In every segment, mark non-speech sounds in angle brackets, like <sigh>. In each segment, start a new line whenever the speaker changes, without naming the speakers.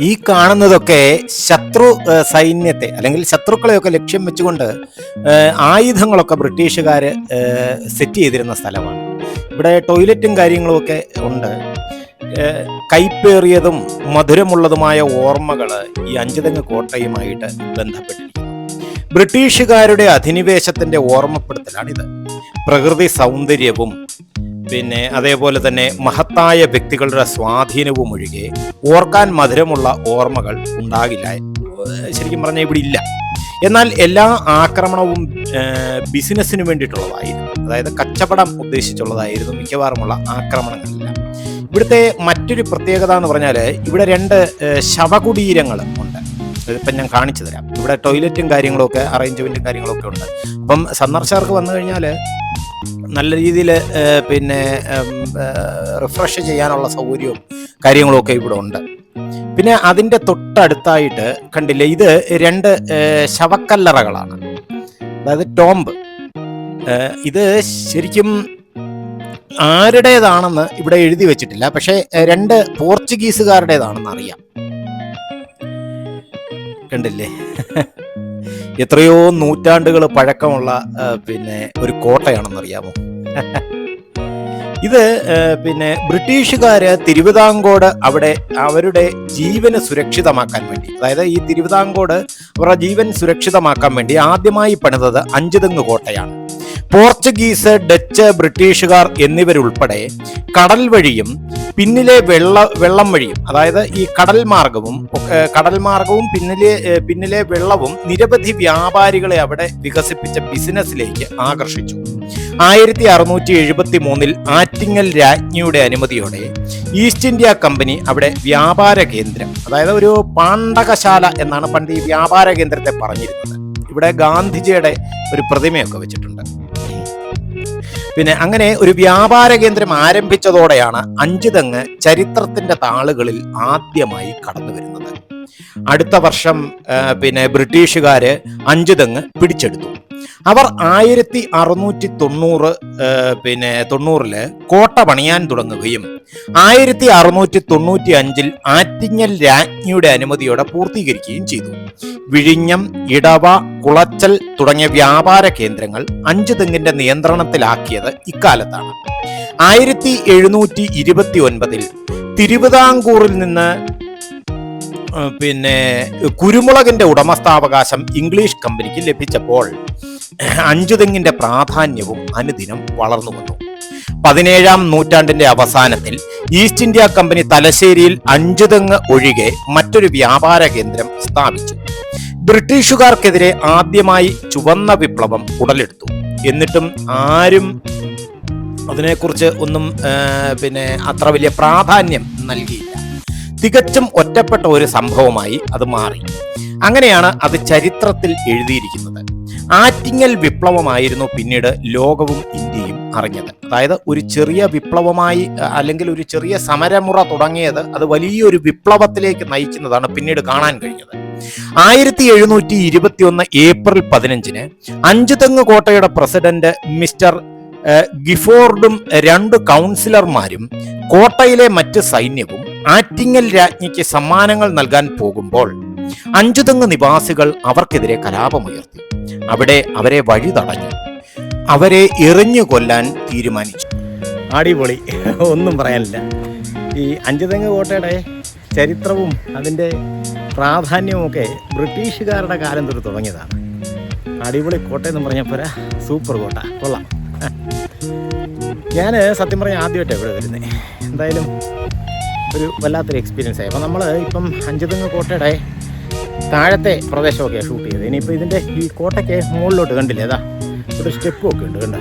ഈ കാണുന്നതൊക്കെ ശത്രു സൈന്യത്തെ അല്ലെങ്കിൽ ശത്രുക്കളെയൊക്കെ ലക്ഷ്യം വെച്ചുകൊണ്ട് ആയുധങ്ങളൊക്കെ ബ്രിട്ടീഷുകാർ സെറ്റ് ചെയ്തിരുന്ന സ്ഥലമാണ്. ഇവിടെ ടോയ്ലറ്റും കാര്യങ്ങളുമൊക്കെ ഉണ്ട്. കൈപ്പേറിയതും മധുരമുള്ളതുമായ ഓർമ്മകൾ ഈ അഞ്ചുതെങ്ങ് കോട്ടയുമായിട്ട് ബന്ധപ്പെട്ടിരിക്കുന്നു. ബ്രിട്ടീഷുകാരുടെ അധിനിവേശത്തിന്റെ ഓർമ്മപ്പെടുത്തലാണിത്. പ്രകൃതി സൗന്ദര്യവും പിന്നെ അതേപോലെ തന്നെ മഹത്തായ വ്യക്തികളുടെ സ്വാധീനവും ഒഴികെ ഓർക്കാൻ മധുരമുള്ള ഓർമ്മകൾ ഉണ്ടാകില്ല. ശരിക്കും പറഞ്ഞാൽ ഇവിടെ ഇല്ല. എന്നാൽ എല്ലാ ആക്രമണവും ബിസിനസ്സിന് വേണ്ടിയിട്ടുള്ളതായിരുന്നു. അതായത് കച്ചവടം ഉദ്ദേശിച്ചുള്ളതായിരുന്നു മിക്കവാറുമുള്ള ആക്രമണങ്ങളെല്ലാം. ഇവിടുത്തെ മറ്റൊരു പ്രത്യേകത എന്ന് പറഞ്ഞാൽ ഇവിടെ രണ്ട് ശവകുടീരങ്ങൾ ഉണ്ട്. ഇപ്പം ഞാൻ കാണിച്ചു തരാം. ഇവിടെ ടോയ്ലറ്റും കാര്യങ്ങളൊക്കെ അറേഞ്ച്മെന്റും കാര്യങ്ങളൊക്കെ ഉണ്ട്. അപ്പം സന്ദർശകർക്ക് വന്നു കഴിഞ്ഞാൽ നല്ല രീതിയിൽ പിന്നെ റിഫ്രഷ് ചെയ്യാനുള്ള സൗകര്യവും കാര്യങ്ങളൊക്കെ ഇവിടെ ഉണ്ട്. പിന്നെ അതിന്റെ തൊട്ടടുത്തായിട്ട് കണ്ടില്ലേ ഇത് രണ്ട് ശവക്കല്ലറകളാണ്. അതായത് ടോംബ് ഇത് ശരിക്കും ആരുടേതാണെന്ന് ഇവിടെ എഴുതി വെച്ചിട്ടില്ല. പക്ഷേ രണ്ട് പോർച്ചുഗീസുകാരുടേതാണെന്ന് അറിയാം. കണ്ടില്ലേ? എത്രയോ നൂറ്റാണ്ടുകൾ പഴക്കമുള്ള പിന്നെ ഒരു കോട്ടയാണെന്നറിയാമോ? ഇത് പിന്നെ ബ്രിട്ടീഷുകാര് തിരുവിതാംകോട് അവിടെ അവരുടെ ജീവന് സുരക്ഷിതമാക്കാൻ വേണ്ടി അതായത് ഈ തിരുവിതാംകോട് അവരുടെ ജീവൻ സുരക്ഷിതമാക്കാൻ വേണ്ടി ആദ്യമായി പണിതത് അഞ്ചുതെങ്ങ് കോട്ടയാണ്. പോർച്ചുഗീസ് ഡച്ച് ബ്രിട്ടീഷുകാർ എന്നിവരുൾപ്പെടെ കടൽ വഴിയും പിന്നിലെ വെള്ള വെള്ളം വഴിയും അതായത് ഈ കടൽ മാർഗവും കടൽ മാർഗവും പിന്നിലെ പിന്നിലെ വെള്ളവും നിരവധി വ്യാപാരികളെ അവിടെ വികസിപ്പിച്ച ബിസിനസ്സിലേക്ക് ആകർഷിച്ചു. ആയിരത്തി അറുന്നൂറ്റി എഴുപത്തി മൂന്നിൽ ആറ്റിങ്ങൽ രാജ്ഞിയുടെ അനുമതിയോടെ ഈസ്റ്റ് ഇന്ത്യ കമ്പനി അവിടെ വ്യാപാര കേന്ദ്രം അതായത് ഒരു പാണ്ഡകശാല എന്നാണ് പണ്ട് ഈ വ്യാപാര കേന്ദ്രത്തെ പറഞ്ഞിരുന്നത്. ഇവിടെ ഗാന്ധിജിയുടെ ഒരു പ്രതിമയൊക്കെ വെച്ചിട്ടുണ്ട്. പിന്നെ അങ്ങനെ ഒരു വ്യാപാര കേന്ദ്രം ആരംഭിച്ചതോടെയാണ് അഞ്ചുതെങ്ങ് ചരിത്രത്തിന്റെ താളുകളിൽ ആദ്യമായി കടന്നു വരുന്നത് അടുത്ത വർഷം പിന്നെ ബ്രിട്ടീഷുകാര് അഞ്ചു തെങ്ങ് പിടിച്ചെടുത്തു. അവർ ആയിരത്തി അറുന്നൂറ്റി തൊണ്ണൂറ് പിന്നെ തൊണ്ണൂറിൽ കോട്ട പണിയാൻ തുടങ്ങുകയും ആയിരത്തി അറുന്നൂറ്റി തൊണ്ണൂറ്റി അഞ്ചിൽ ആറ്റിങ്ങൽ രാജ്ഞിയുടെ അനുമതിയോടെ പൂർത്തീകരിക്കുകയും ചെയ്തു. വിഴിഞ്ഞം ഇടവ കുളച്ചൽ തുടങ്ങിയ വ്യാപാര കേന്ദ്രങ്ങൾ അഞ്ചു തെങ്ങിന്റെ നിയന്ത്രണത്തിലാക്കിയത് ഇക്കാലത്താണ്. ആയിരത്തി എഴുന്നൂറ്റി ഇരുപത്തി ഒൻപതിൽ തിരുവിതാംകൂറിൽ നിന്ന് പിന്നെ കുരുമുളകിന്റെ ഉടമസ്ഥാവകാശം ഇംഗ്ലീഷ് കമ്പനിക്ക് ലഭിച്ചപ്പോൾ അഞ്ചുതെങ്ങിന്റെ പ്രാധാന്യവും അനുദിനം വളർന്നു വന്നു. പതിനേഴാം നൂറ്റാണ്ടിന്റെ അവസാനത്തിൽ ഈസ്റ്റ് ഇന്ത്യ കമ്പനി തലശ്ശേരിയിൽ അഞ്ചുതെങ്ങ് ഒഴികെ മറ്റൊരു വ്യാപാര കേന്ദ്രം സ്ഥാപിച്ചു. ബ്രിട്ടീഷുകാർക്കെതിരെ ആദ്യമായി ചുവന്ന വിപ്ലവം ഉടലെടുത്തു. എന്നിട്ടും ആരും അതിനെക്കുറിച്ച് ഒന്നും പിന്നെ അത്ര വലിയ പ്രാധാന്യം നൽകിയില്ല. തികച്ചും ഒറ്റപ്പെട്ട ഒരു സംഭവമായി അത് മാറി. അങ്ങനെയാണ് അത് ചരിത്രത്തിൽ എഴുതിയിരിക്കുന്നത്. ആറ്റിങ്ങൽ വിപ്ലവമായിരുന്നു പിന്നീട് ലോകവും ഇന്ത്യയും അറിഞ്ഞത്. അതായത് ഒരു ചെറിയ വിപ്ലവമായി അല്ലെങ്കിൽ ഒരു ചെറിയ സമരമുറ തുടങ്ങിയത് അത് വലിയൊരു വിപ്ലവത്തിലേക്ക് നയിക്കുന്നതാണ് പിന്നീട് കാണാൻ കഴിഞ്ഞത്. ആയിരത്തി എഴുന്നൂറ്റി ഇരുപത്തി ഒന്ന് ഏപ്രിൽ പതിനഞ്ചിന് അഞ്ചുതെങ്ങ് കോട്ടയുടെ പ്രസിഡന്റ് മിസ്റ്റർ ഗിഫോർഡും രണ്ട് കൗൺസിലർമാരും കോട്ടയിലെ മറ്റ് സൈന്യവും ആറ്റിങ്ങൽ രാജ്ഞിക്ക് സമ്മാനങ്ങൾ നൽകാൻ പോകുമ്പോൾ അഞ്ചുതെങ്ങ് നിവാസികൾ അവർക്കെതിരെ കലാപമുയർത്തി. അവിടെ അവരെ വഴി തടഞ്ഞു. അവരെ എറിഞ്ഞു കൊല്ലാൻ തീരുമാനിച്ചു. അടിപൊളി. ഒന്നും പറയാനില്ല. ഈ അഞ്ചുതെങ്ങ് കോട്ടയുടെ ചരിത്രവും അതിന്റെ പ്രാധാന്യവും ഒക്കെ ബ്രിട്ടീഷുകാരുടെ കാലം തൊട്ട് തുടങ്ങിയതാണ്. അടിപൊളി കോട്ടയെന്ന് പറഞ്ഞാൽ പോരാ സൂപ്പർ കോട്ട. കൊള്ളാം. ഞാൻ സത്യം പറഞ്ഞാൽ ആദ്യമായിട്ടാണ് ഇവിടെ വരുന്നത്. എന്തായാലും ഒരു വല്ലാത്തൊരു എക്സ്പീരിയൻസ് ആയി. അപ്പോൾ നമ്മൾ ഇപ്പം അഞ്ചുതെങ്ങ് കോട്ടയുടെ താഴത്തെ പ്രദേശമൊക്കെയാണ് ഷൂട്ട് ചെയ്തത്. ഇനിയിപ്പോൾ ഇതിന്റെ ഈ കോട്ടയ്ക്ക് മുകളിലോട്ട് കണ്ടില്ലേ? അതാ ഒരു സ്റ്റെപ്പും ഒക്കെ ഉണ്ട് കണ്ട?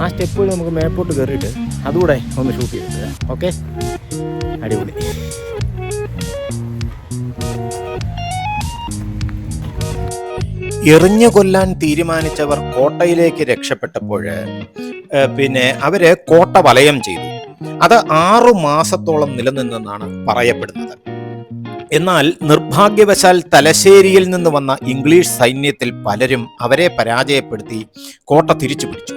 ആ സ്റ്റെപ്പ് വഴി നമുക്ക് മേപ്പോട്ട് കയറിയിട്ട് അതുകൂടെ ഒന്ന് ഷൂട്ട് ചെയ്തിട്ട് ഓക്കെ അടിപൊളി. എറിഞ്ഞു കൊല്ലാൻ തീരുമാനിച്ചവർ കോട്ടയിലേക്ക് രക്ഷപ്പെട്ടപ്പോൾ പിന്നെ അവർ കോട്ട വലയം ചെയ്തു. അത് ആറു മാസത്തോളം നിലനിന്നെന്നാണ് പറയപ്പെടുന്നത്. എന്നാൽ നിർഭാഗ്യവശാൽ തലശ്ശേരിയിൽ നിന്ന് വന്ന ഇംഗ്ലീഷ് സൈന്യത്തിൽ പലരും അവരെ പരാജയപ്പെടുത്തി കോട്ട തിരിച്ചു പിടിച്ചു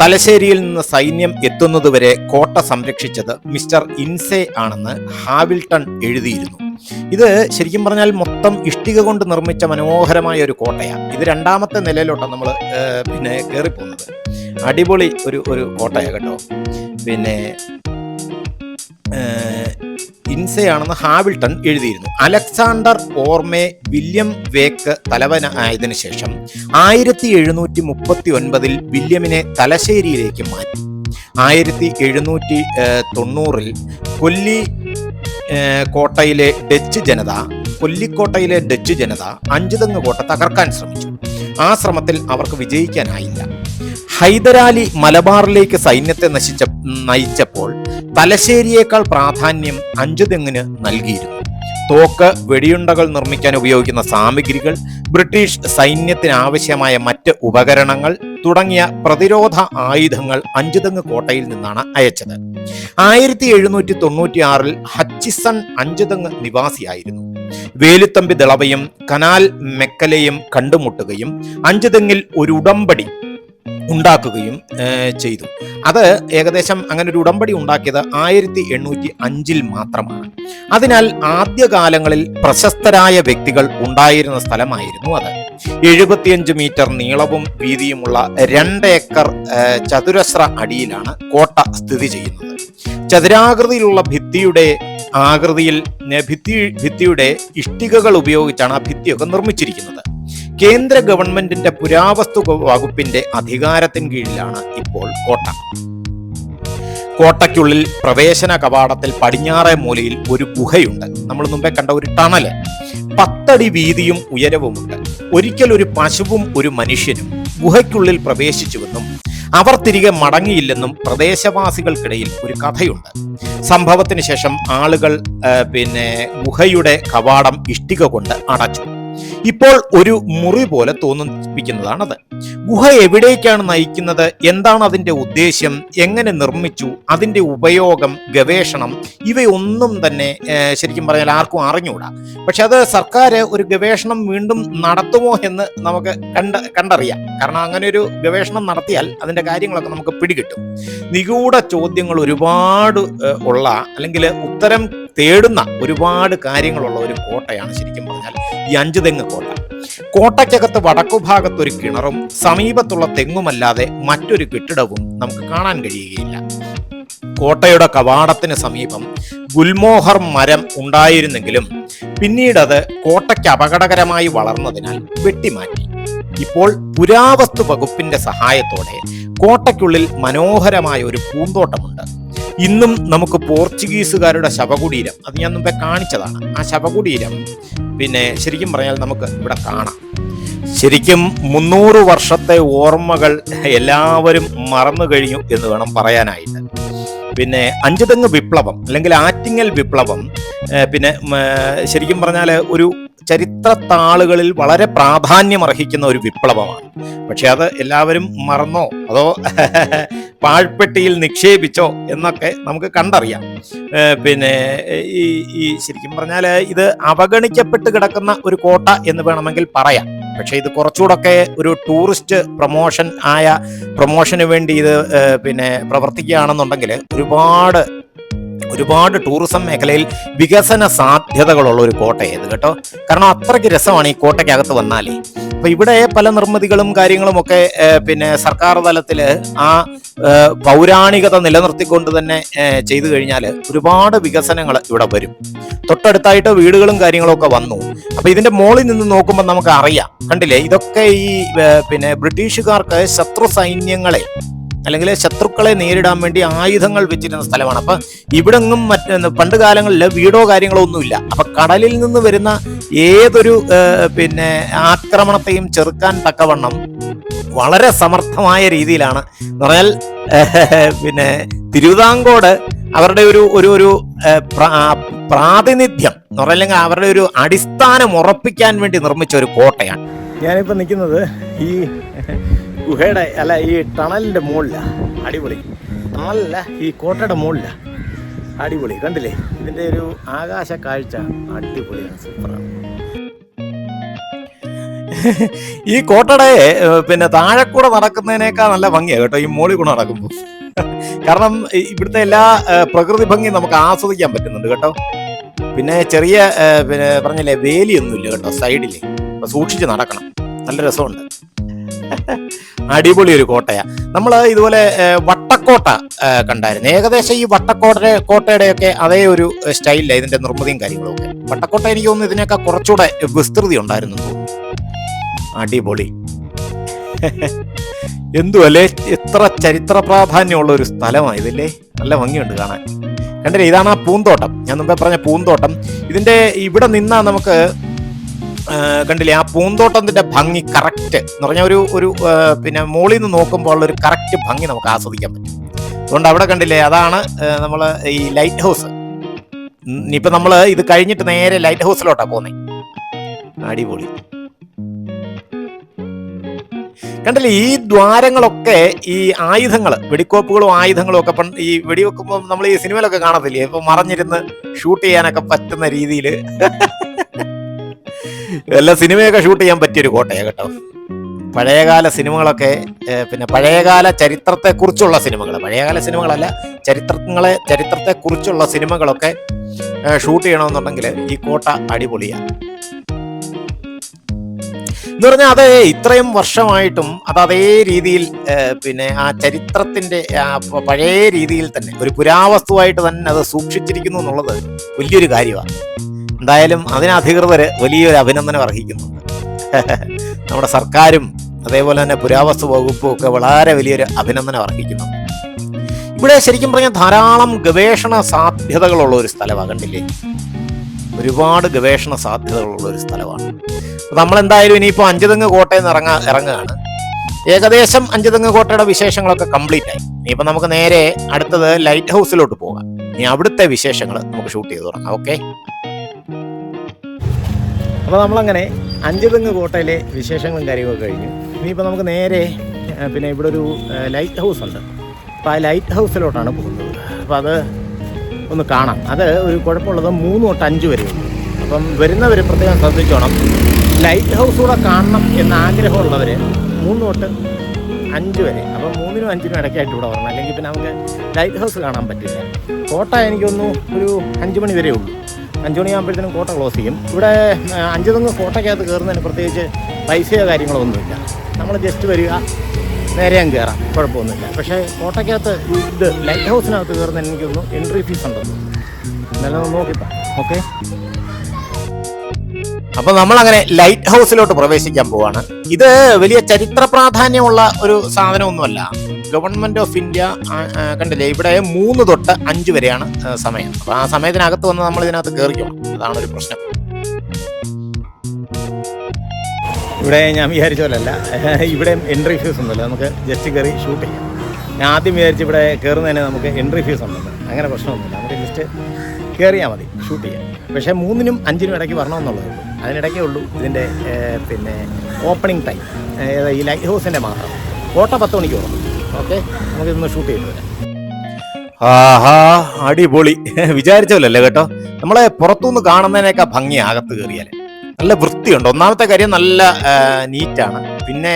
തലശ്ശേരിയിൽ നിന്ന് സൈന്യം എത്തുന്നതുവരെ കോട്ട സംരക്ഷിച്ചത് മിസ്റ്റർ ഇൻസെ ആണെന്ന് ഹാവിൽട്ടൺ എഴുതിയിരുന്നു. ഇത് ശരിക്കും പറഞ്ഞാൽ മൊത്തം ഇഷ്ടിക കൊണ്ട് നിർമ്മിച്ച മനോഹരമായ ഒരു കോട്ടയാണ് ഇത് രണ്ടാമത്തെ നിലയിലോട്ടാണ് നമ്മൾ പിന്നെ കയറിപ്പോകുന്നത് അടിപൊളി ഒരു ഒരു കോട്ടയാണ് കേട്ടോ. പിന്നെ ഇൻസയാണെന്ന് ഹാവിൽട്ടൺ എഴുതിയിരുന്നു. അലക്സാണ്ടർ ഓർമെ വില്യം വേക്ക് തലവന തലവനായതിനു ശേഷം ആയിരത്തി എഴുന്നൂറ്റി മുപ്പത്തി ഒൻപതിൽ വില്യമിനെ തലശ്ശേരിയിലേക്ക് മാറ്റി. ആയിരത്തി എഴുന്നൂറ്റി തൊണ്ണൂറിൽ കൊല്ലി കോട്ടയിലെ ഡച്ച് ജനത കൊല്ലിക്കോട്ടയിലെ ഡച്ച് ജനത അഞ്ചുതെങ്ങ് കോട്ട തകർക്കാൻ ശ്രമിച്ചു. ആ ശ്രമത്തിൽ അവർക്ക് വിജയിക്കാനായില്ല. ഹൈദരാലി മലബാറിലേക്ക് സൈന്യത്തെ നശിച്ച നയിച്ചപ്പോൾ തലശ്ശേരിയേക്കാൾ പ്രാധാന്യം അഞ്ചുതെങ്ങിന് നൽകിയിരുന്നു. തോക്ക് വെടിയുണ്ടകൾ നിർമ്മിക്കാൻ ഉപയോഗിക്കുന്ന സാമഗ്രികൾ ബ്രിട്ടീഷ് സൈന്യത്തിന് ആവശ്യമായ മറ്റ് ഉപകരണങ്ങൾ തുടങ്ങിയ പ്രതിരോധ ആയുധങ്ങൾ അഞ്ചുതെങ്ങ് കോട്ടയിൽ നിന്നാണ് അയച്ചത്. ആയിരത്തി എഴുന്നൂറ്റി തൊണ്ണൂറ്റി ആറിൽ ഹച്ചിസൺ അഞ്ചുതെങ്ങ് നിവാസിയായിരുന്നു. വേലുത്തമ്പി ദളവയും കനാൽ മെക്കലയും കണ്ടുമുട്ടുകയും അഞ്ചുതെങ്ങിൽ ഒരു ഉടമ്പടി ഉണ്ടാക്കുകയും ചെയ്തു. അത് ഏകദേശം അങ്ങനെ ഒരു ഉടമ്പടി ഉണ്ടാക്കിയത് ആയിരത്തി എണ്ണൂറ്റി അഞ്ചിൽ മാത്രമാണ്. അതിനാൽ ആദ്യകാലങ്ങളിൽ പ്രശസ്തരായ വ്യക്തികൾ ഉണ്ടായിരുന്ന സ്ഥലമായിരുന്നു അത്. എഴുപത്തിയഞ്ച് മീറ്റർ നീളവും വീതിയുമുള്ള രണ്ട് ഏക്കർ ചതുരശ്ര അടിയിലാണ് കോട്ട സ്ഥിതി ചെയ്യുന്നത്. ചതുരാകൃതിയിലുള്ള ഭിത്തിയുടെ ആകൃതിയിൽ ഭിത്തി ഭിത്തിയുടെ ഇഷ്ടികകൾ ഉപയോഗിച്ചാണ് ആ ഭിത്തിയൊക്കെ നിർമ്മിച്ചിരിക്കുന്നത്. കേന്ദ്ര ഗവൺമെന്റിന്റെ പുരാവസ്തു വകുപ്പിന്റെ അധികാരത്തിന് കീഴിലാണ് ഇപ്പോൾ കോട്ട. കോട്ടയ്ക്കുള്ളിൽ പ്രവേശന കവാടത്തിൽ പടിഞ്ഞാറേ മൂലയിൽ ഒരു ഗുഹയുണ്ട്. നമ്മൾ മുമ്പേ കണ്ട ഒരു ടണൽ. പത്തടി വീതിയും ഉയരവുമുണ്ട്. ഒരിക്കൽ ഒരു പശുവും ഒരു മനുഷ്യനും ഗുഹയ്ക്കുള്ളിൽ പ്രവേശിച്ചുവെന്നും അവർ തിരികെ മടങ്ങിയില്ലെന്നും പ്രദേശവാസികൾക്കിടയിൽ ഒരു കഥയുണ്ട്. സംഭവത്തിന് ശേഷം ആളുകൾ പിന്നെ ഗുഹയുടെ കവാടം ഇഷ്ടിക കൊണ്ട് അടച്ചു. ഇപ്പോൾ ഒരു മുറി പോലെ തോന്നിപ്പിക്കുന്നതാണത്. ഗുഹ എവിടേക്കാണ് നയിക്കുന്നത്? എന്താണ് അതിന്റെ ഉദ്ദേശ്യം? എങ്ങനെ നിർമ്മിച്ചു? അതിന്റെ ഉപയോഗം ഗവേഷണം ഇവയൊന്നും തന്നെ ശരിക്കും പറഞ്ഞാൽ ആർക്കും അറിഞ്ഞുകൂടാ പക്ഷെ അത് സർക്കാർ ഒരു ഗവേഷണം വീണ്ടും നടത്തുമോ എന്ന് നമുക്ക് കണ്ട കണ്ടറിയാം. കാരണം അങ്ങനെ ഒരു ഗവേഷണം നടത്തിയാൽ അതിന്റെ കാര്യങ്ങളൊക്കെ നമുക്ക് പിടികിട്ടും. നിഗൂഢ ചോദ്യങ്ങൾ ഒരുപാട് ഉള്ള അല്ലെങ്കിൽ ഉത്തരം തേടുന്ന ഒരുപാട് കാര്യങ്ങളുള്ള ഒരു കോട്ടയാണ് ശരിക്കും പറഞ്ഞാൽ ഈ അഞ്ചു തെങ്ങ് കോട്ട. കോട്ടയ്ക്കകത്ത് വടക്കു ഭാഗത്ത് ഒരു കിണറും സമീപത്തുള്ള തെങ്ങുമല്ലാതെ മറ്റൊരു കെട്ടിടവും നമുക്ക് കാണാൻ കഴിയുകയില്ല. കോട്ടയുടെ കവാടത്തിന് സമീപം ഗുൽമോഹർ മരം ഉണ്ടായിരുന്നെങ്കിലും പിന്നീട് അത് കോട്ടയ്ക്ക് അപകടകരമായി വളർന്നതിനാൽ വെട്ടിമാറ്റി. ഇപ്പോൾ പുരാവസ്തു വകുപ്പിന്റെ സഹായത്തോടെ കോട്ടയ്ക്കുള്ളിൽ മനോഹരമായ ഒരു പൂന്തോട്ടമുണ്ട്. ഇന്നും നമുക്ക് പോർച്ചുഗീസുകാരുടെ ശവകുടീരം അത് ഞാൻ മുമ്പേ കാണിച്ചതാണ്. ആ ശവകുടീരം പിന്നെ ശരിക്കും പറഞ്ഞാൽ നമുക്ക് ഇവിടെ കാണാം. ശരിക്കും മുന്നൂറ് വർഷത്തെ ഓർമ്മകൾ എല്ലാവരും മറന്നു കഴിഞ്ഞു എന്ന് വേണം പറയാനായിട്ട്. പിന്നെ അഞ്ചുതെങ്ങ് വിപ്ലവം അല്ലെങ്കിൽ ആറ്റിങ്ങൽ വിപ്ലവം പിന്നെ ശരിക്കും പറഞ്ഞാൽ ഒരു ചരിത്ര താളുകളിൽ വളരെ പ്രാധാന്യമർഹിക്കുന്ന ഒരു വിപ്ലവമാണ്. പക്ഷെ അത് എല്ലാവരും മറന്നോ? അതോ <laughs> പാഴ്പ്പെട്ടിയിൽ നിക്ഷേപിച്ചോ? എന്നൊക്കെ നമുക്ക് കണ്ടറിയാം. പിന്നെ ഈ ഈ ശരിക്കും പറഞ്ഞാൽ ഇത് അവഗണിക്കപ്പെട്ട് കിടക്കുന്ന ഒരു കോട്ട എന്ന് വേണമെങ്കിൽ പറയാം. പക്ഷെ ഇത് കുറച്ചുകൂടൊക്കെ ഒരു ടൂറിസ്റ്റ് പ്രൊമോഷൻ ആയ പ്രൊമോഷന് വേണ്ടി ഇത് പിന്നെ പ്രവർത്തിക്കുകയാണെന്നുണ്ടെങ്കിൽ ഒരുപാട് ഒരുപാട് ടൂറിസം മേഖലയിൽ വികസന സാധ്യതകളുള്ള ഒരു കോട്ടയത് കേട്ടോ. കാരണം അത്രയ്ക്ക് രസമാണ് ഈ കോട്ടയ്ക്കകത്ത് വന്നാലേ. അപ്പൊ ഇവിടെ പല നിർമ്മിതികളും കാര്യങ്ങളും ഒക്കെ പിന്നെ സർക്കാർ തലത്തിൽ ആ പൗരാണികത നിലനിർത്തിക്കൊണ്ട് തന്നെ ചെയ്തു കഴിഞ്ഞാൽ ഒരുപാട് വികസനങ്ങൾ ഇവിടെ വരും. തൊട്ടടുത്തായിട്ട് വീടുകളും കാര്യങ്ങളും ഒക്കെ വന്നു. അപ്പൊ ഇതിന്റെ മുകളിൽ നിന്ന് നോക്കുമ്പോൾ നമുക്ക് അറിയാം. കണ്ടില്ലേ? ഇതൊക്കെ ഈ പിന്നെ ബ്രിട്ടീഷുകാർക്ക് ശത്രു സൈന്യങ്ങളെ അല്ലെങ്കിൽ ശത്രുക്കളെ നേരിടാൻ വേണ്ടി ആയുധങ്ങൾ വെച്ചിരുന്ന സ്ഥലമാണ്. അപ്പൊ ഇവിടെങ്ങും മറ്റ് പണ്ട് കാലങ്ങളിൽ വീടോ കാര്യങ്ങളോ ഒന്നുമില്ല. അപ്പൊ കടലിൽ നിന്ന് വരുന്ന ഏതൊരു പിന്നെ ആക്രമണത്തെയും ചെറുക്കാൻ തക്കവണ്ണം വളരെ സമർത്ഥമായ രീതിയിലാണ്. എന്ന് പറഞ്ഞാൽ <laughs> പിന്നെ തിരുവിതാംകോട് അവരുടെ ഒരു ഒരു ഒരു പ്രാതിനിധ്യം എന്ന് പറഞ്ഞാൽ അവരുടെ ഒരു അടിസ്ഥാനം ഉറപ്പിക്കാൻ വേണ്ടി നിർമ്മിച്ച ഒരു കോട്ടയാണ്. ഞാനിപ്പോൾ നിൽക്കുന്നത് ഈ ഗുഹയുടെ അല്ല ഈ ടണലിന്റെ മുകളിലാണ് അടിപൊളി. ടണലല്ല ഈ കോട്ടയുടെ മുകളിലാണ് അടിപൊളി. കണ്ടില്ലേ? ഇതിന്റെ ഒരു ആകാശ കാഴ്ച അടിപൊളിയാണ്. സൂപ്പറാണ് ഈ കോട്ടയുടെ പിന്നെ താഴെ കൂടെ നടക്കുന്നതിനേക്കാൾ നല്ല ഭംഗിയാണ് കേട്ടോ ഈ മോളി കൂടെ നടക്കുമ്പോൾ കാരണം ഇവിടുത്തെ എല്ലാ പ്രകൃതി ഭംഗിയും നമുക്ക് ആസ്വദിക്കാൻ പറ്റുന്നുണ്ട് കേട്ടോ. പിന്നെ ചെറിയ പിന്നെ പറഞ്ഞില്ലേ വേലിയൊന്നുമില്ല കേട്ടോ സൈഡിൽ സൂക്ഷിച്ച് നടക്കണം. നല്ല രസമുണ്ട്. അടിപൊളി ഒരു കോട്ടയാ. നമ്മൾ ഇതുപോലെ വട്ടക്കോട്ട കണ്ടായിരുന്നു. ഏകദേശം ഈ വട്ടക്കോട്ട കോട്ടയുടെയൊക്കെ അതേ ഒരു സ്റ്റൈലില്ല ഇതിന്റെ നിർമ്മിതിയും കാര്യങ്ങളും ഒക്കെ വട്ടക്കോട്ട എനിക്ക് തോന്നുന്നു ഇതിനൊക്കെ കുറച്ചുകൂടെ വിസ്തൃതി ഉണ്ടായിരുന്നു. അടിപൊളി. എന്തുവല്ലേ? എത്ര ചരിത്ര പ്രാധാന്യമുള്ള ഒരു സ്ഥലമാണ് ഇതല്ലേ? നല്ല ഭംഗിയുണ്ട് കാണാൻ. കണ്ടില്ലേ ഇതാണ് ആ പൂന്തോട്ടം. ഞാൻ മുമ്പേ പറഞ്ഞ പൂന്തോട്ടം. ഇതിന്റെ ഇവിടെ നിന്നാ നമുക്ക് കണ്ടില്ലേ ആ പൂന്തോട്ടത്തിന്റെ ഭംഗി കറക്റ്റ് എന്ന് പറഞ്ഞാൽ ഒരു ഒരു പിന്നെ മുകളിൽ നിന്ന് നോക്കുമ്പോൾ ഉള്ള ഒരു കറക്റ്റ് ഭംഗി നമുക്ക് ആസ്വദിക്കാൻ പറ്റും. അതുകൊണ്ട് അവിടെ കണ്ടില്ലേ അതാണ് നമ്മൾ ഈ ലൈറ്റ് ഹൗസ് ഇനിയിപ്പോൾ നമ്മൾ ഇത് കഴിഞ്ഞിട്ട് നേരെ ലൈറ്റ് ഹൗസിലോട്ടാ പോകുന്നത് അടിപൊളി. കണ്ടില്ലേ ഈ ദ്വാരങ്ങളൊക്കെ ഈ ആയുധങ്ങൾ വെടിക്കോപ്പുകളും ആയുധങ്ങളും ഒക്കെ ഈ വെടിവെക്കുമ്പോൾ നമ്മൾ ഈ സിനിമയിലൊക്കെ കാണത്തില്ലേ ഇപ്പൊ മറഞ്ഞിരുന്ന് ഷൂട്ട് ചെയ്യാനൊക്കെ പറ്റുന്ന രീതിയിൽ <laughs> എല്ലാ സിനിമയൊക്കെ ഷൂട്ട് ചെയ്യാൻ പറ്റിയൊരു കോട്ടയാണ് കേട്ടോ. പഴയകാല സിനിമകളൊക്കെ പിന്നെ പഴയകാല ചരിത്രത്തെ കുറിച്ചുള്ള സിനിമകൾ പഴയകാല സിനിമകളല്ല ചരിത്രങ്ങളെ ചരിത്രത്തെ കുറിച്ചുള്ള സിനിമകളൊക്കെ ഷൂട്ട് ചെയ്യണമെന്നുണ്ടെങ്കിൽ ഈ കോട്ട അടിപൊളിയാണ് എന്ന് പറഞ്ഞാൽ അത് ഇത്രയും വർഷമായിട്ടും അത് അതേ രീതിയിൽ പിന്നെ ആ ചരിത്രത്തിന്റെ പഴയ രീതിയിൽ തന്നെ ഒരു പുരാവസ്തുവായിട്ട് തന്നെ അത് സൂക്ഷിച്ചിരിക്കുന്നു എന്നുള്ളത് വലിയൊരു കാര്യമാണ് എന്തായാലും അതിനധികൃതർ വലിയൊരു അഭിനന്ദനം അർഹിക്കുന്നുണ്ട് <laughs> നമ്മുടെ സർക്കാരും അതേപോലെ തന്നെ പുരാവസ്തു വകുപ്പും ഒക്കെ വളരെ വലിയൊരു അഭിനന്ദനം അർഹിക്കുന്നുണ്ട് ഇവിടെ ശരിക്കും പറഞ്ഞാൽ ധാരാളം ഗവേഷണ സാധ്യതകളുള്ള ഒരു സ്ഥലമാണ് കണ്ടില്ലേ ഒരുപാട് ഗവേഷണ സാധ്യതകളുള്ള ഒരു സ്ഥലമാണ്. നമ്മളെന്തായാലും ഇനിയിപ്പോൾ അഞ്ചുതെങ്ങ് കോട്ടയിൽ നിന്ന് ഇറങ്ങാ ഇറങ്ങുകയാണ്. ഏകദേശം അഞ്ചുതെങ്ങ് കോട്ടയുടെ വിശേഷങ്ങളൊക്കെ കംപ്ലീറ്റ് ആയി. ഇനിയിപ്പോൾ നമുക്ക് നേരെ അടുത്തത് ലൈറ്റ് ഹൗസിലോട്ട് പോകാം. ഇനി അവിടുത്തെ വിശേഷങ്ങൾ നമുക്ക് ഷൂട്ട് ചെയ്ത് തുടങ്ങാം. ഓക്കെ? അപ്പോൾ നമ്മളങ്ങനെ അഞ്ചുതെങ്ങ് കോട്ടയിലെ വിശേഷങ്ങളും കാര്യങ്ങളൊക്കെ കഴിഞ്ഞു. ഇനിയിപ്പോൾ നമുക്ക് നേരെ പിന്നെ ഇവിടെ ഒരു ലൈറ്റ് ഹൗസ് ഉണ്ട്. അപ്പോൾ ആ ലൈറ്റ് ഹൗസിലോട്ടാണ് പോകുന്നത്. അപ്പോൾ അത് ഒന്ന് കാണാം. അത് ഒരു കുഴപ്പമുള്ളത് മൂന്ന് തൊട്ട് അഞ്ച് വരെ അപ്പം വരുന്നവർ പ്രത്യേകം ശ്രദ്ധിച്ചോണം. ലൈറ്റ് ഹൗസ് കൂടെ കാണണം എന്ന ആഗ്രഹമുള്ളവർ മൂന്ന് തൊട്ട് അഞ്ച് വരെ. അപ്പം മൂന്നിനും അഞ്ചിനും ഇടയ്ക്കായിട്ട് ഇവിടെ വരണം. അല്ലെങ്കിൽ പിന്നെ നമുക്ക് ലൈറ്റ് ഹൗസ് കാണാൻ പറ്റില്ല. കോട്ട എനിക്കൊന്നു ഒരു അഞ്ച് മണി വരെ ഉള്ളൂ. അഞ്ച് മണിയാകുമ്പോഴത്തേനും കോട്ട ക്ലോസ് ചെയ്യും. ഇവിടെ അഞ്ചുതെങ്ങ് അഞ്ച് കോട്ടയ്ക്കകത്ത് കയറുന്നതിന് പ്രത്യേകിച്ച് പൈസയോ കാര്യങ്ങളോ ഒന്നുമില്ല. നമ്മൾ ജസ്റ്റ് വരിക നേരെ അങ്ങ് കയറാം. കുഴപ്പമൊന്നുമില്ല. പക്ഷേ കോട്ടയ്ക്കകത്ത് ഇത് ലൈറ്റ് ഹൗസിനകത്ത് കയറുന്നതിന് എനിക്കൊന്ന് എൻട്രി ഫീസ് ഉണ്ടെന്ന്. എന്നാലും നോക്കിത്താം ഓക്കെ അപ്പൊ നമ്മൾ അങ്ങനെ ലൈറ്റ് ഹൗസിലോട്ട് പ്രവേശിക്കാൻ പോവാണ്. ഇത് വലിയ ചരിത്ര പ്രാധാന്യമുള്ള ഒരു സാധനമൊന്നുമല്ല. ഗവൺമെന്റ് ഓഫ് ഇന്ത്യ കണ്ടില്ലേ? ഇവിടെ മൂന്ന് തൊട്ട് അഞ്ച് വരെയാണ് സമയം. അപ്പൊ ആ സമയത്തിനകത്ത് വന്ന് നമ്മൾ ഇതിനകത്ത് കയറിക്കണം അതാണ് ഒരു പ്രശ്നം. ഇവിടെ ഞാൻ വിചാരിച്ച ഇവിടെ എൻട്രി ഫീസ് ഒന്നുമല്ല. നമുക്ക് ജസ്റ്റ് കയറി ഷൂട്ട് ചെയ്യാം. ഞാൻ ആദ്യം വിചാരിച്ച് ഇവിടെ കയറുന്നതിന് നമുക്ക് എൻട്രി ഫീസ് ഉണ്ടല്ലോ അങ്ങനെ പ്രശ്നമൊന്നുമില്ല. നമുക്ക് ജസ്റ്റ് കയറിയാൽ മതി. ഷൂട്ട് ചെയ്യാം. പക്ഷേ മൂന്നിനും അഞ്ചിനും ഇടയ്ക്ക് വരണമെന്നുള്ളതേ ഉള്ളൂ. അതിനിടയ്ക്കേ ഉള്ളൂ ഇതിന്റെ പിന്നെ ഓപ്പണിംഗ് ടൈം ഈ ലൈറ്റ് ഹൗസിന്റെ മാത്രം. കോട്ട പത്ത് മണിക്ക് തുറന്നു ഓക്കെ നമുക്കിതൊന്ന് ഷൂട്ട് ചെയ്ത് ആഹാ അടിപൊളി. <laughs> വിചാരിച്ചല്ലേ കേട്ടോ? നമ്മളെ പുറത്തുനിന്ന് കാണുന്നതിനൊക്കെ ഭംഗി അകത്ത് കയറിയാൽ നല്ല വൃത്തിയുണ്ട്. ഒന്നാമത്തെ കാര്യം നല്ല നീറ്റാണ് പിന്നെ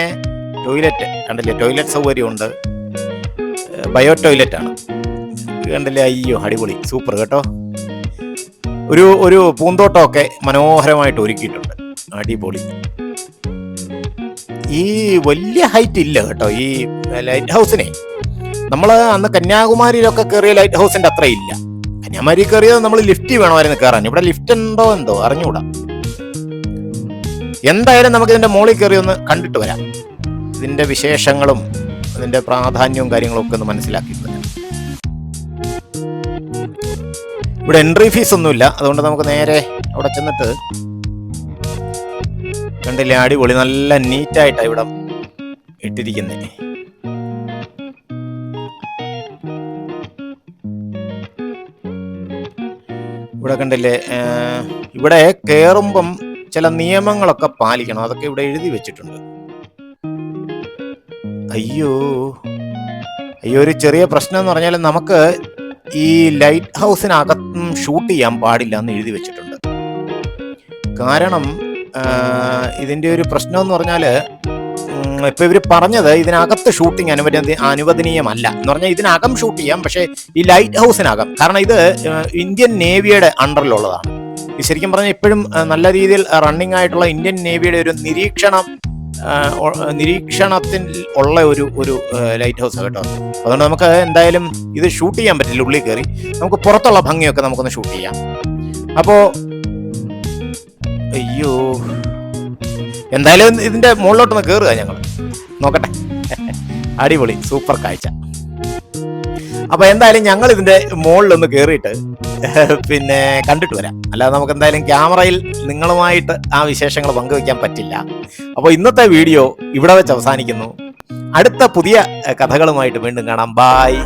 ടോയ്ലറ്റ് കണ്ടില്ലേ? ടോയ്ലറ്റ് സൗകര്യമുണ്ട്. ബയോ ടോയ്ലറ്റ് ആണ്. കണ്ടില്ലേ? അയ്യോ അടിപൊളി. സൂപ്പർ കേട്ടോ. ഒരു ഒരു പൂന്തോട്ടമൊക്കെ മനോഹരമായിട്ട് ഒരുക്കിയിട്ടുണ്ട്. അടിപൊളി. ഈ വലിയ ഹൈറ്റ് ഇല്ല കേട്ടോ. ഈ ലൈറ്റ് ഹൗസിനെ നമ്മൾ അന്ന് കന്യാകുമാരിയിലൊക്കെ കയറിയ ലൈറ്റ് ഹൗസിന്റെ അത്ര ഇല്ല. കന്യാകുമാരി കയറിയത് നമ്മൾ ലിഫ്റ്റ് വേണമായിരുന്നു കയറാൻ ഇവിടെ ലിഫ്റ്റ് ഉണ്ടോ എന്തോ അറിഞ്ഞുകൂടാ എന്തായാലും നമുക്ക് ഇതിന്റെ മോളിൽ കയറി ഒന്ന് കണ്ടിട്ട് വരാം. ഇതിന്റെ വിശേഷങ്ങളും അതിന്റെ പ്രാധാന്യവും കാര്യങ്ങളും ഒക്കെ ഒന്ന് മനസ്സിലാക്കി ഇവിടെ എൻട്രി ഫീസ് ഒന്നുമില്ല. അതുകൊണ്ട് നമുക്ക് നേരെ അവിടെ ചെന്നിട്ട് കണ്ടില്ലേ? അടിപൊളി നല്ല നീറ്റായിട്ടാണ് ഇവിടെ ഇട്ടിരിക്കുന്നത് ഇവിടെ കണ്ടില്ലേ ഇവിടെ കയറുമ്പം ചില നിയമങ്ങളൊക്കെ പാലിക്കണം. അതൊക്കെ ഇവിടെ എഴുതി വെച്ചിട്ടുണ്ട്. അയ്യോ. അയ്യോ ഒരു ചെറിയ പ്രശ്നം എന്ന് പറഞ്ഞാൽ നമുക്ക് ഈ ലൈറ്റ് ഹൗസിനകത്തും ഷൂട്ട് ചെയ്യാൻ പാടില്ല എന്ന് എഴുതി വെച്ചിട്ടുണ്ട്. കാരണം ആ, ഇതിന്റെ ഒരു പ്രശ്നം എന്ന് പറഞ്ഞാൽ ഇപ്പൊ ഇവർ പറഞ്ഞത് ഇതിനകത്ത് ഷൂട്ടിങ് അനുവദ അനുവദനീയമല്ല. എന്ന് പറഞ്ഞാൽ ഇതിനകം ഷൂട്ട് ചെയ്യാം പക്ഷേ ഈ ലൈറ്റ് ഹൗസിനകം. കാരണം ഇത് ഇന്ത്യൻ നേവിയുടെ അണ്ടറിലുള്ളതാണ്. ശരിക്കും പറഞ്ഞാൽ ഇപ്പോഴും നല്ല രീതിയിൽ റണ്ണിങ് ആയിട്ടുള്ള ഇന്ത്യൻ നേവിയുടെ ഒരു നിരീക്ഷണം നിരീക്ഷണത്തിൽ ഉള്ള ഒരു ഒരു ലൈറ്റ് ഹൗസ് കേട്ടോ അതുകൊണ്ട് നമുക്ക് എന്തായാലും ഇത് ഷൂട്ട് ചെയ്യാൻ പറ്റില്ല ഉള്ളിൽ കയറി. നമുക്ക് പുറത്തുള്ള ഭംഗിയൊക്കെ നമുക്കൊന്ന് ഷൂട്ട് ചെയ്യാം. അപ്പോ അയ്യോ. എന്തായാലും ഇതിന്റെ മുകളിലോട്ടൊന്ന് കയറുക ഞങ്ങൾ നോക്കട്ടെ. അടിപൊളി സൂപ്പർ കാഴ്ച. അപ്പൊ എന്തായാലും ഞങ്ങൾ ഇതിന്റെ മുകളിലൊന്ന് കയറിയിട്ട് പിന്നെ കണ്ടിട്ട് വരാം. അല്ലാതെ നമുക്ക് എന്തായാലും ക്യാമറയിൽ നിങ്ങളുമായിട്ട് ആ വിശേഷങ്ങൾ പങ്കുവെക്കാൻ പറ്റില്ല. അപ്പോൾ ഇന്നത്തെ വീഡിയോ ഇവിടെ വെച്ച് അവസാനിക്കുന്നു. അടുത്ത പുതിയ കഥകളുമായിട്ട് വീണ്ടും കാണാം. ബായ്